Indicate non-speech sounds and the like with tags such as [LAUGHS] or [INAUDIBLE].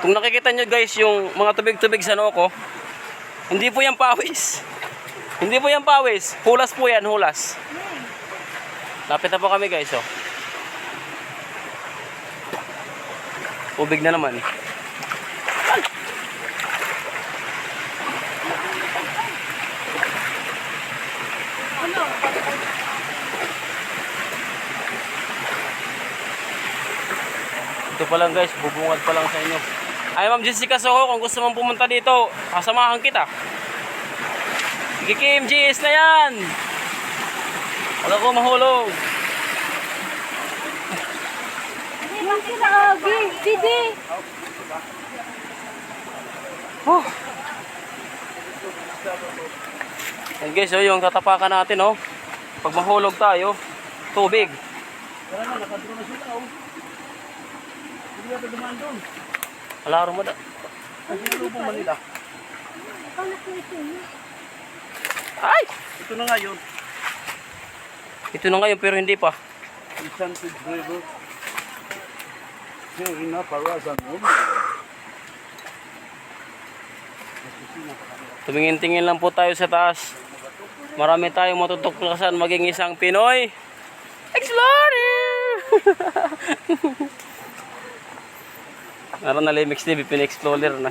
Kung nakikita nyo guys yung mga tubig-tubig sa noo ko, hindi po yan pawis. Hindi po yan pawis. Hulas po yan, hulas. Lapit na po kami guys, oh. Tubig na naman. Ito pa lang guys, bubungad pa lang sa inyo. Ay Ma'am Jessica Soho, kung gusto mong pumunta dito, kasamahan kita. Sige Kim, GS na yan! Wala ko mahulog. Hindi sila Agi. Didi. Oh. Yan guys, oh, yung tatapakan natin, oh. Pag mahulog tayo, tubig. Wala na, nakadro na sila, oh. Hindi natin dumaan doon. Alaro mo da. Ang sinulubong Manila. Ikaw na kwento niya. Ay! Ito na nga yun. Ito na ngayon, pero hindi pa. Enchanted River. Here in Parazan. Tumingin-tingin lang po tayo sa taas. Marami tayong matutuklasan maging isang Pinoy. Explorer! [LAUGHS] Meron na Limix TV, pina-explorer na.